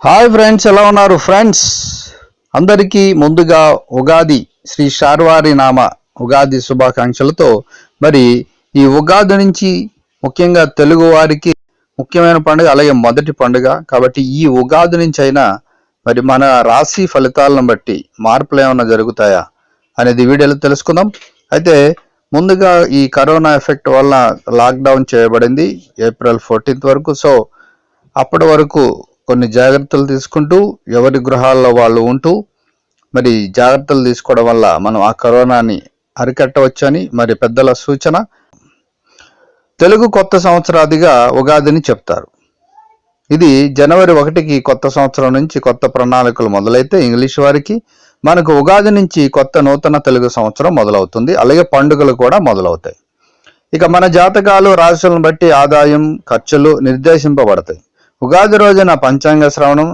Hi friends ఎలా ఉన్నారు? Friends అందరికీ ముందుగా ఉగాది శ్రీ శార్వారి నామ ఉగాది శుభాకాంక్షలతో మరి ఈ ఉగాది నుంచి ముఖ్యంగా తెలుగు వారికి ముఖ్యమైన పండుగ అలాగే మొదటి పండుగ. కాబట్టి ఈ ఉగాది నుంచి అయినా మరి మన రాశి ఫలితాలను బట్టి మార్పులు ఏమైనా జరుగుతాయా? అనేది వీడియోలో తెలుసుకుందాం. అయితే ముందుగా ఈ కరోనా ఎఫెక్ట్ వల్ల లాక్డౌన్ చేయబడింది ఏప్రిల్ ఫోర్టీన్త్ వరకు. సో అప్పటి వరకు కొన్ని జాగ్రత్తలు తీసుకుంటూ ఎవరి గృహాల్లో వాళ్ళు ఉంటూ మరి జాగ్రత్తలు తీసుకోవడం వల్ల మనం ఆ కరోనాని అరికట్టవచ్చని మరి పెద్దల సూచన. తెలుగు కొత్త సంవత్సరాదిగా ఉగాదిని చెప్తారు. ఇది జనవరి ఒకటికి కొత్త సంవత్సరం నుంచి కొత్త ప్రణాళికలు మొదలైతే ఇంగ్లీష్ వారికి మనకు ఉగాది నుంచి కొత్త నూతన తెలుగు సంవత్సరం మొదలవుతుంది. అలాగే పండుగలు కూడా మొదలవుతాయి. ఇక మన జాతకాలు రాశులను బట్టి ఆదాయం ఖర్చులు నిర్దేశింపబడతాయి. ఉగాది రోజున పంచాంగ శ్రవణం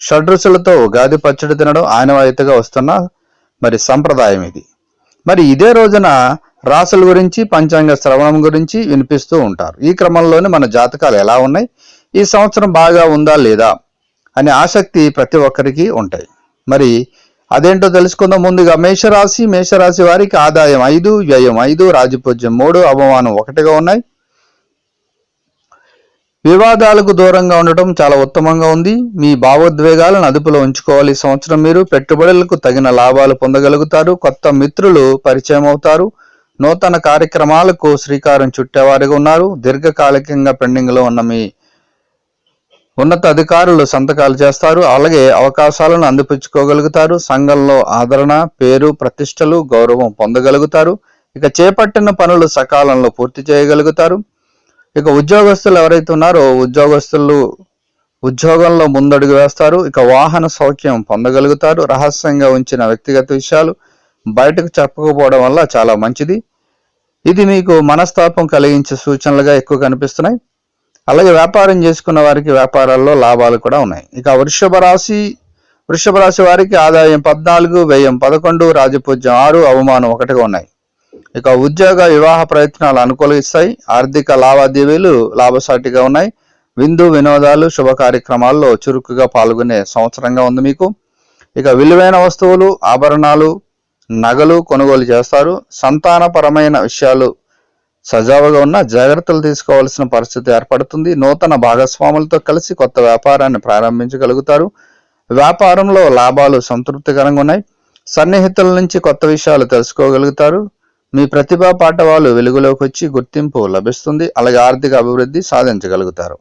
షడ్రుచులతో ఉగాది పచ్చడి తినడం ఆనవాయితీగా వస్తున్న మరి సంప్రదాయం ఇది. మరి ఇదే రోజున రాసుల గురించి పంచాంగ శ్రవణం గురించి వినిపిస్తూ ఉంటారు. ఈ క్రమంలోనే మన జాతకాలు ఎలా ఉన్నాయి? ఈ సంవత్సరం బాగా ఉందా లేదా? అనే ఆసక్తి ప్రతి ఒక్కరికి ఉంటాయి. మరి అదేంటో తెలుసుకుందాం ముందుగా. మేషరాశి మేషరాశి వారికి ఆదాయం ఐదు వ్యయం ఐదు రాజపూజ్యం మూడు అవమానం ఒకటిగా ఉన్నాయి. వివాదాలకు దూరంగా ఉండటం చాలా ఉత్తమంగా ఉంది. మీ భావోద్వేగాలను అదుపులో ఉంచుకోవాలి సంవత్సరం మీరు. పెట్టుబడులకు తగిన లాభాలు పొందగలుగుతారు. కొత్త మిత్రులు పరిచయం అవుతారు. నూతన కార్యక్రమాలకు శ్రీకారం చుట్టేవారిగా ఉన్నారు. దీర్ఘకాలికంగా పెండింగ్లో ఉన్న మీ ఉన్నత అధికారులు సంతకాలు చేస్తారు. అలాగే అవకాశాలను అందిపుచ్చుకోగలుగుతారు. సంఘంలో ఆదరణ పేరు ప్రతిష్టలు గౌరవం పొందగలుగుతారు. ఇక చేపట్టిన పనులు సకాలంలో పూర్తి చేయగలుగుతారు. ఇక ఉద్యోగస్తులు ఎవరైతే ఉన్నారో ఉద్యోగస్తులు ఉద్యోగంలో ముందడుగు వేస్తారు. ఇక వాహన సౌఖ్యం పొందగలుగుతారు. రహస్యంగా ఉంచిన వ్యక్తిగత విషయాలు బయటకు చెప్పకపోవడం వల్ల చాలా మంచిది. ఇది మీకు మనస్తాపం కలిగించే సూచనలుగా ఎక్కువ కనిపిస్తున్నాయి. అలాగే వ్యాపారం చేసుకున్న వారికి వ్యాపారాల్లో లాభాలు కూడా ఉన్నాయి. ఇక వృషభ రాశి వృషభ రాశి వారికి ఆదాయం పద్నాలుగు వ్యయం పదకొండు రాజపూజ్యం ఆరు అవమానం ఒకటిగా ఉన్నాయి. ఇక ఉద్యోగ వివాహ ప్రయత్నాలు అనుకూలిస్తాయి ఆర్థిక లావాదేవీలు లాభసాటిగా ఉన్నాయి. విందు వినోదాలు శుభ కార్యక్రమాల్లో చురుకుగా పాల్గొనే సంవత్సరంగా ఉంది మీకు. ఇక విలువైన వస్తువులు ఆభరణాలు నగలు కొనుగోలు చేస్తారు. సంతానపరమైన విషయాలు సజావుగా ఉన్న జాగ్రత్తలు తీసుకోవాల్సిన పరిస్థితి ఏర్పడుతుంది. నూతన భాగస్వాములతో కలిసి కొత్త వ్యాపారాన్ని ప్రారంభించగలుగుతారు. వ్యాపారంలో లాభాలు సంతృప్తికరంగా ఉన్నాయి. సన్నిహితుల నుంచి కొత్త విషయాలు తెలుసుకోగలుగుతారు. మీ ప్రతిభా పాఠవాలు వెలుగులోకి వచ్చి గుర్తింపు లభిస్తుంది. అలాగే ఆర్థిక అభివృద్ధి సాధించగలుగుతారు.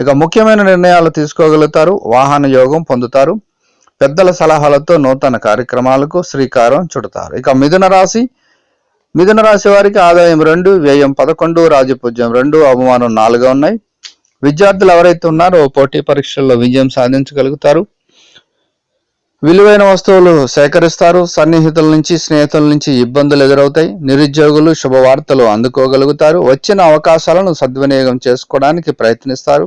ఇక ముఖ్యమైన నిర్ణయాలు తీసుకోగలుగుతారు. వాహన యోగం పొందుతారు. పెద్దల సలహాలతో నూతన కార్యక్రమాలకు శ్రీకారం చుడతారు. ఇక మిథున రాశి మిథున రాశి వారికి ఆదాయం రెండు వ్యయం పదకొండు రాజపూజ్యం రెండు అవమానం నాలుగు ఉన్నాయి. విద్యార్థులు ఎవరైతే ఉన్నారో పోటీ పరీక్షల్లో విజయం సాధించగలుగుతారు. విలువైన వస్తువులు సేకరిస్తారు. సన్నిహితుల నుంచి స్నేహితుల నుంచి ఇబ్బందులు ఎదురవుతాయి. నిరుద్యోగులు శుభవార్తలు అందుకోగలుగుతారు. వచ్చిన అవకాశాలను సద్వినియోగం చేసుకోవడానికి ప్రయత్నిస్తారు.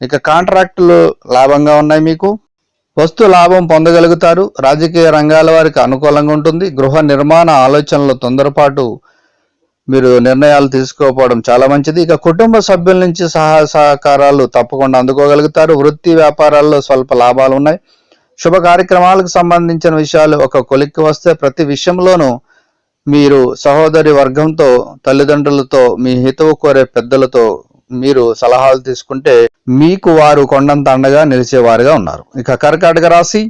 ఇక కాంట్రాక్టులు లాభంగా ఉన్నాయి మీకు. వస్తు లాభం పొందగలుగుతారు. రాజకీయ రంగాల వారికి అనుకూలంగా ఉంటుంది. గృహ నిర్మాణ ఆలోచనలు తొందరపాటు మీరు నిర్ణయాలు తీసుకోకపోవడం చాలా మంచిది. ఇక కుటుంబ సభ్యుల నుంచి సహాయ సహకారాలు తప్పకుండా అందుకోగలుగుతారు. వృత్తి వ్యాపారాల్లో స్వల్ప లాభాలు ఉన్నాయి. శుభ కార్యక్రమాలకు సంబంధించిన విషయాలు ఒక కొలిక్కి వస్తే ప్రతి విషయంలోనూ మీరు సహోదరి వర్గంతో తల్లిదండ్రులతో మీ హితవు కోరే పెద్దలతో మీరు సలహాలు తీసుకుంటే మీకు వారు కొండంత అండగా నిలిచేవారుగా ఉన్నారు. ఇక కర్కాటక రాశి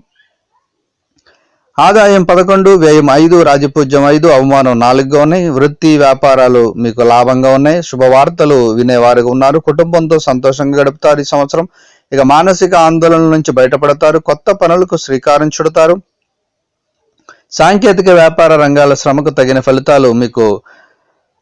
ఆదాయం పదకొండు వ్యయం ఐదు రాజపూజ్యం ఐదు అవమానం నాలుగుగా ఉన్నాయి. వృత్తి వ్యాపారాలు మీకు లాభంగా ఉన్నాయి. శుభవార్తలు వినేవారుగా ఉన్నారు. కుటుంబంతో సంతోషంగా గడుపుతారు ఈ సంవత్సరం. ఇక మానసిక ఆందోళన నుంచి బయటపడతారు. కొత్త పనులకు శ్రీకారం చుడతారు. సాంకేతిక వ్యాపార రంగాల శ్రమకు తగిన ఫలితాలు మీకు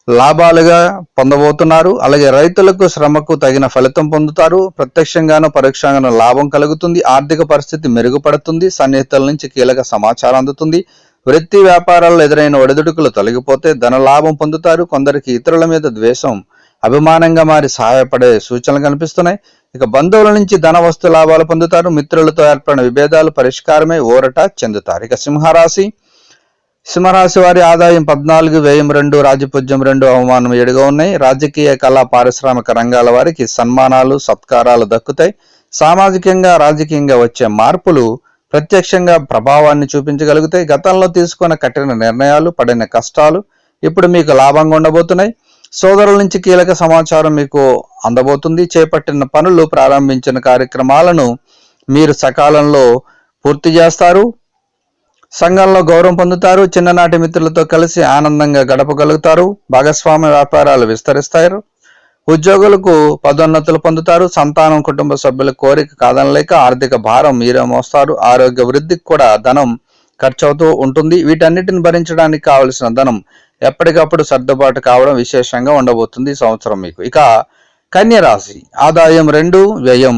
లాభాలుగా పొందబోతున్నారు. అలాగే రైతులకు శ్రమకు తగిన ఫలితం పొందుతారు. ప్రత్యక్షంగాను పరోక్షంగాను లాభం కలుగుతుంది. ఆర్థిక పరిస్థితి మెరుగుపడుతుంది. సన్నిహితుల నుంచి కీలక సమాచారం అందుతుంది. వృత్తి వ్యాపారాల్లో ఎదురైన ఒడిదుడుకులు తొలగిపోతే ధన లాభం పొందుతారు. కొందరికి ఇతరుల మీద ద్వేషం అభిమానంగా మారి సహాయపడే సూచనలు కనిపిస్తున్నాయి. ఇక బంధువుల నుంచి ధన వస్తు లాభాలు పొందుతారు. మిత్రులతో ఏర్పడిన విభేదాలు పరిష్కారమై ఊరట చెందుతారు. ఇక సింహరాశి సింహరాశి వారి ఆదాయం పద్నాలుగు వ్యయం రెండు రాజపూజ్యం రెండు అవమానం ఏడుగా ఉన్నాయి. రాజకీయ కళా పారిశ్రామిక రంగాల వారికి సన్మానాలు సత్కారాలు దక్కుతాయి. సామాజికంగా రాజకీయంగా వచ్చే మార్పులు ప్రత్యక్షంగా ప్రభావాన్ని చూపించగలుగుతాయి. గతంలో తీసుకున్న కఠిన నిర్ణయాలు పడిన కష్టాలు ఇప్పుడు మీకు లాభంగా ఉండబోతున్నాయి. సోదరుల నుంచి కీలక సమాచారం మీకు అందబోతుంది. చేపట్టిన పనులు ప్రారంభించిన కార్యక్రమాలను మీరు సకాలంలో పూర్తి చేస్తారు. సంఘంలో గౌరవం పొందుతారు. చిన్ననాటి మిత్రులతో కలిసి ఆనందంగా గడపగలుగుతారు. భాగస్వామ్య వ్యాపారాలు విస్తరిస్తారు. ఉద్యోగులకు పదోన్నతులు పొందుతారు. సంతానం కుటుంబ సభ్యుల కోరిక కాదనలేక ఆర్థిక భారం మీరే మోస్తారు. ఆరోగ్య వృద్ధికి కూడా ధనం ఖర్చవుతూ ఉంటుంది. వీటన్నిటిని భరించడానికి కావలసిన ధనం ఎప్పటికప్పుడు సర్దుబాటు కావడం విశేషంగా ఉండబోతుంది ఈ సంవత్సరం మీకు. ఇక కన్య రాశి. ఆదాయం రెండు వ్యయం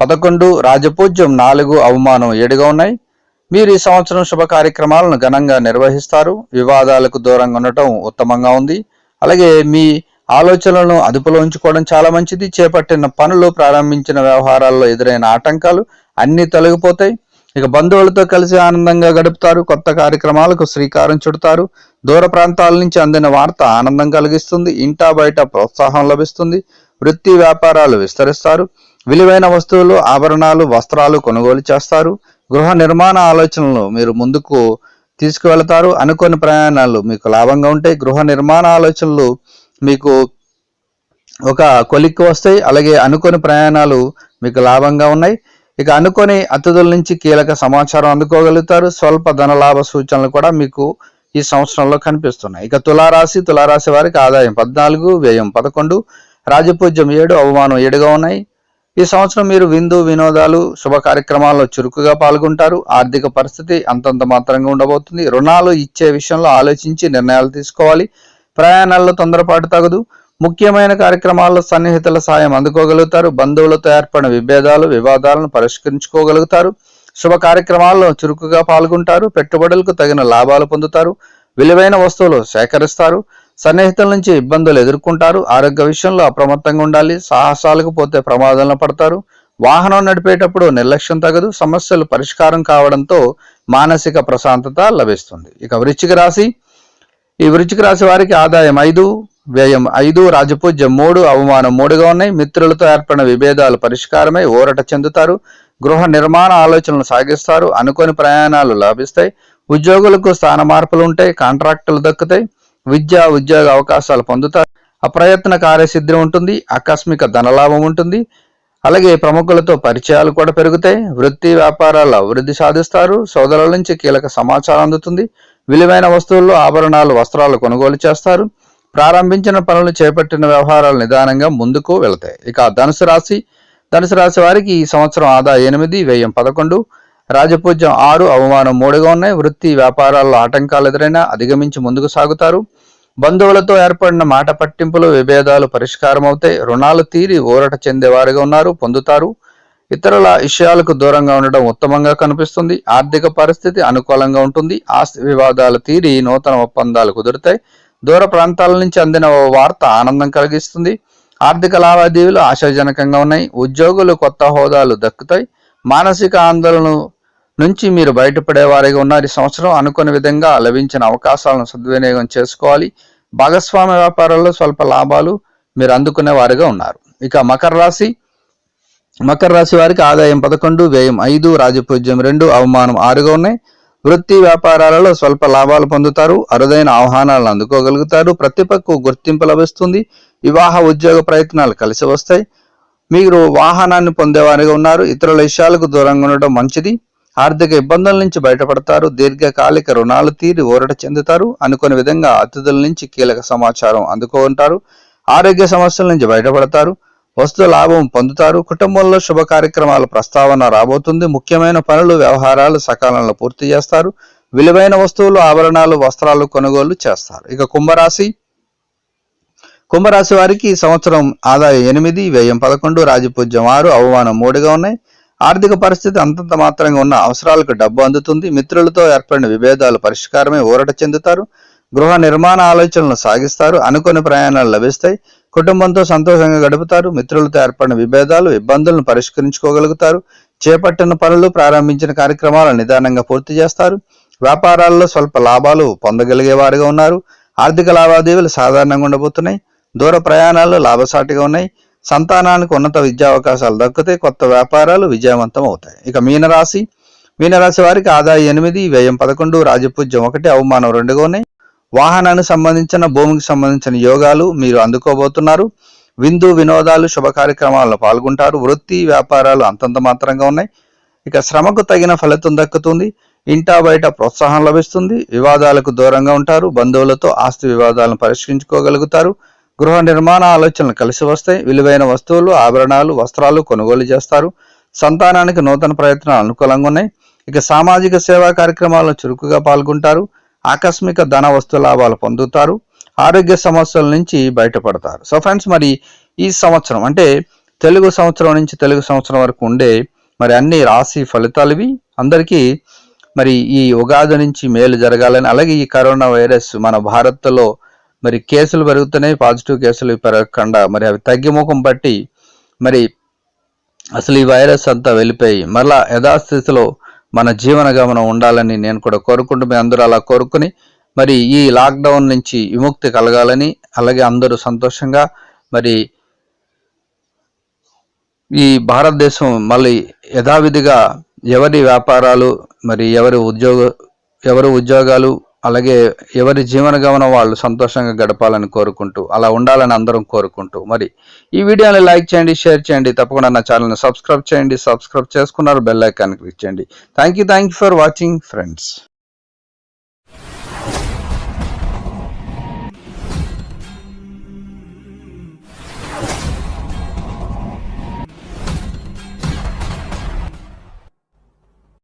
పదకొండు రాజపూజ్యం నాలుగు అవమానం ఏడుగా ఉన్నాయి. మీరు ఈ సంవత్సరం శుభ కార్యక్రమాలను ఘనంగా నిర్వహిస్తారు. వివాదాలకు దూరంగా ఉండటం ఉత్తమంగా ఉంది. అలాగే మీ ఆలోచనలను అదుపులో ఉంచుకోవడం చాలా మంచిది. చేపట్టిన పనులు ప్రారంభించిన వ్యవహారాల్లో ఎదురైన ఆటంకాలు అన్నీ తొలగిపోతాయి. ఇక బంధువులతో కలిసి ఆనందంగా గడుపుతారు. కొత్త కార్యక్రమాలకు శ్రీకారం చుడతారు. దూర ప్రాంతాల నుంచి అందిన వార్త ఆనందం కలిగిస్తుంది. ఇంటా బయట ప్రోత్సాహం లభిస్తుంది. వృత్తి వ్యాపారాలు విస్తరిస్తారు. విలువైన వస్తువులు ఆభరణాలు వస్త్రాలు కొనుగోలు చేస్తారు. గృహ నిర్మాణ ఆలోచనలు మీరు ముందుకు తీసుకువెళతారు. అనుకోని ప్రయాణాలు మీకు లాభంగా ఉంటాయి. గృహ నిర్మాణ ఆలోచనలు మీకు ఒక కొలిక్కి వస్తాయి. అలాగే అనుకోని ప్రయాణాలు మీకు లాభంగా ఉన్నాయి. ఇక అనుకోని అతిథుల నుంచి కీలక సమాచారం అందుకోగలుగుతారు. స్వల్ప ధన లాభ సూచనలు కూడా మీకు ఈ సంవత్సరంలో కనిపిస్తున్నాయి. ఇక తులారాశి తులారాశి వారికి ఆదాయం పద్నాలుగు వ్యయం పదకొండు రాజపూజ్యం ఏడు అవమానం ఏడుగా ఉన్నాయి. ఈ సంవత్సరం మీరు విందు వినోదాలు శుభ కార్యక్రమాల్లో చురుకుగా పాల్గొంటారు. ఆర్థిక పరిస్థితి అంతంత మాత్రంగా ఉండబోతుంది. రుణాలు ఇచ్చే విషయంలో ఆలోచించి నిర్ణయాలు తీసుకోవాలి. ప్రయాణాల్లో తొందరపాటు తగదు. ముఖ్యమైన కార్యక్రమాల్లో సన్నిహితుల సాయం అందుకోగలుగుతారు. బంధువులతో ఏర్పడిన విభేదాలు వివాదాలను పరిష్కరించుకోగలుగుతారు. శుభ కార్యక్రమాల్లో చురుకుగా పాల్గొంటారు. పెట్టుబడులకు తగిన లాభాలు పొందుతారు. విలువైన వస్తువులు సేకరిస్తారు. సన్నిహితుల నుంచి ఇబ్బందులు ఎదుర్కొంటారు. ఆరోగ్య విషయంలో అప్రమత్తంగా ఉండాలి. సాహసాలకు పోతే ప్రమాదంలో పడతారు. వాహనం నడిపేటప్పుడు నిర్లక్ష్యం తగదు. సమస్యలు పరిష్కారం కావడంతో మానసిక ప్రశాంతత లభిస్తుంది. ఇక వృశ్చిక రాశి. ఈ వృశ్చిక రాశి వారికి ఆదాయం ఐదు వ్యయం ఐదు రాజపూజ్యం మూడు అవమానం మూడుగా ఉన్నాయి. మిత్రులతో ఏర్పడిన విభేదాలు పరిష్కారమై ఊరట చెందుతారు. గృహ నిర్మాణ ఆలోచనలు సాగిస్తారు. అనుకోని ప్రయాణాలు లభిస్తాయి. ఉద్యోగులకు స్థాన మార్పులు ఉంటాయి. కాంట్రాక్టులు దక్కుతాయి. విద్య ఉద్యోగ అవకాశాలు పొందుతారు. అప్రయత్న కార్యసిద్ధి ఉంటుంది ఆకస్మిక ధనలాభం ఉంటుంది. అలాగే ప్రముఖులతో పరిచయాలు కూడా పెరుగుతాయి. వృత్తి వ్యాపారాల అభివృద్ధి సాధిస్తారు. సోదరుల నుంచి కీలక సమాచారం అందుతుంది. విలువైన వస్తువుల్లో ఆభరణాలు వస్త్రాలు కొనుగోలు చేస్తారు. ప్రారంభించిన పనులు చేపట్టిన వ్యవహారాలు నిదానంగా ముందుకు వెళతాయి. ఇక ధనుసు రాశి. ధనుసు రాశి వారికి ఈ సంవత్సరం ఆదా ఎనిమిది వ్యయం పదకొండు. రాజపూజ్యం ఆరు అవమానం మూడుగా ఉన్నాయి. వృత్తి వ్యాపారాల్లో ఆటంకాలు ఎదురైనా అధిగమించి ముందుకు సాగుతారు. బంధువులతో ఏర్పడిన మాట పట్టింపులు విభేదాలు పరిష్కారం అవుతాయి రుణాలు తీరి ఊరట చెందేవారుగా ఉన్నారు పొందుతారు. ఇతరుల విషయాలకు దూరంగా ఉండడం ఉత్తమంగా కనిపిస్తుంది. ఆర్థిక పరిస్థితి అనుకూలంగా ఉంటుంది. ఆస్తి వివాదాలు తీరి నూతన ఒప్పందాలు కుదురుతాయి. దూర ప్రాంతాల నుంచి అందిన ఓ వార్త ఆనందం కలిగిస్తుంది. ఆర్థిక లావాదేవీలు ఆశాజనకంగా ఉన్నాయి. ఉద్యోగులు కొత్త హోదాలు దక్కుతాయి. మానసిక ఆందోళన నుంచి మీరు బయటపడే వారిగా ఉన్నారు. ఈ సంవత్సరం అనుకున్న విధంగా లభించిన అవకాశాలను సద్వినియోగం చేసుకోవాలి. భాగస్వామ్య వ్యాపారాల్లో స్వల్ప లాభాలు మీరు అందుకునే వారిగా ఉన్నారు. ఇక మకర రాశి మకర రాశి వారికి ఆదాయం పదకొండు వ్యయం ఐదు రాజపూజ్యం రెండు అవమానం ఆరుగా ఉన్నాయి. వృత్తి వ్యాపారాలలో స్వల్ప లాభాలు పొందుతారు అరుదైన ఆహ్వానాలను అందుకోగలుగుతారు ప్రతిపక్కు గుర్తింపు లభిస్తుంది వివాహ ఉద్యోగ ప్రయత్నాలు కలిసి వస్తాయి. మీరు వాహనాన్ని పొందేవారిగా ఉన్నారు ఇతరుల విషయాలకు దూరంగా ఉండడం మంచిది. ఆర్థిక ఇబ్బందుల నుంచి బయటపడతారు దీర్ఘకాలిక రుణాలు తీరి ఊరట చెందుతారు అనుకునే విధంగా అతిథుల నుంచి కీలక సమాచారం అందుకుంటారు ఆరోగ్య సమస్యల నుంచి బయటపడతారు వస్తు లాభం పొందుతారు కుటుంబంలో శుభ కార్యక్రమాల ప్రస్తావన రాబోతుంది ముఖ్యమైన పనులు వ్యవహారాలు సకాలంలో పూర్తి చేస్తారు విలువైన వస్తువులు ఆభరణాలు వస్త్రాలు కొనుగోలు చేస్తారు. ఇక కుంభరాశి. కుంభరాశి వారికి ఈ సంవత్సరం ఆదాయం ఎనిమిది వ్యయం పదకొండు రాజపూజ్యం ఆరు అవమానం మూడుగా ఉన్నాయి. ఆర్థిక పరిస్థితి అంతంత మాత్రంగా ఉన్న అవసరాలకు డబ్బు అందుతుంది. మిత్రులతో ఏర్పడిన విభేదాలు పరిష్కారమే ఊరట చెందుతారు. గృహ నిర్మాణ ఆలోచనలు సాగిస్తారు. అనుకుని ప్రయాణాలు లభిస్తాయి. కుటుంబంతో సంతోషంగా గడుపుతారు. మిత్రులతో ఏర్పడిన విభేదాలు ఇబ్బందులను పరిష్కరించుకోగలుగుతారు. చేపట్టిన పనులు ప్రారంభించిన కార్యక్రమాలు నిదానంగా పూర్తి చేస్తారు. వ్యాపారాల్లో స్వల్ప లాభాలు పొందగలిగే వారుగా ఉన్నారు. ఆర్థిక లావాదేవీలు సాధారణంగా ఉండబోతున్నాయి. దూర ప్రయాణాలు లాభసాటిగా ఉన్నాయి. సంతానానికి ఉన్నత విద్యా అవకాశాలు దక్కితే కొత్త వ్యాపారాలు విజయవంతం అవుతాయి. ఇక మీనరాశి మీనరాశి వారికి ఆదాయం ఎనిమిది వ్యయం పదకొండు రాజపూజ్యం ఒకటి అవమానం రెండుగా ఉన్నాయి వాహనానికి సంబంధించిన భూమికి సంబంధించిన యోగాలు మీరు అందుకోబోతున్నారు. విందు వినోదాలు శుభ కార్యక్రమాల్లో పాల్గొంటారు. వృత్తి వ్యాపారాలు అంతంత మాత్రంగా ఉన్నాయి. ఇక శ్రమకు తగిన ఫలితం దక్కుతుంది. ఇంటా బయట ప్రోత్సాహం లభిస్తుంది. వివాదాలకు దూరంగా ఉంటారు. బంధువులతో ఆస్తి వివాదాలను పరిష్కరించుకోగలుగుతారు. గృహ నిర్మాణ ఆలోచనలు కలిసి వస్తాయి. విలువైన వస్తువులు ఆభరణాలు వస్త్రాలు కొనుగోలు చేస్తారు. సంతానానికి నూతన ప్రయత్నాలు అనుకూలంగా ఉన్నాయి. ఇక సామాజిక సేవా కార్యక్రమాల్లో చురుకుగా పాల్గొంటారు. ఆకస్మిక ధన వస్తు లాభాలు పొందుతారు. ఆరోగ్య సమస్యల నుంచి బయటపడతారు. సో ఫ్రెండ్స్ మరి ఈ సంవత్సరం అంటే తెలుగు సంవత్సరం నుంచి తెలుగు సంవత్సరం వరకు ఉండే మరి అన్ని రాశి ఫలితాలు ఇవి. అందరికీ మరి ఈ ఉగాది నుంచి మేలు జరగాలని అలాగే ఈ కరోనా వైరస్ మన భారత్లో మరి కేసులు పెరుగుతున్నాయి పాజిటివ్ కేసులు పెరగకుండా మరి అవి తగ్గిముఖం పట్టి మరి అసలు ఈ వైరస్ అంతా వెళ్ళిపోయి మరలా యథాస్థితిలో మన జీవన గమనం ఉండాలని నేను కూడా కోరుకుంటూ మీ అందరూ అలా కోరుకుని మరి ఈ లాక్డౌన్ నుంచి విముక్తి కలగాలని అలాగే అందరూ సంతోషంగా మరి ఈ భారతదేశం మళ్ళీ యథావిధిగా ఎవరి వ్యాపారాలు మరి ఎవరి ఉద్యోగ ఎవరి ఉద్యోగాలు అలాగే ఎవరి జీవన గమనం వాళ్ళు సంతోషంగా గడపాలని కోరుకుంటూ అలా ఉండాలని అందరం కోరుకుంటూ. మరి ఈ వీడియోని లైక్ చేయండి షేర్ చేయండి తప్పకుండా నా ఛానల్ని సబ్స్క్రైబ్ చేయండి సబ్స్క్రైబ్ చేసుకున్నారు బెల్ ఐకాన్ క్లిక్ చేయండి. Thank you thank you for watching friends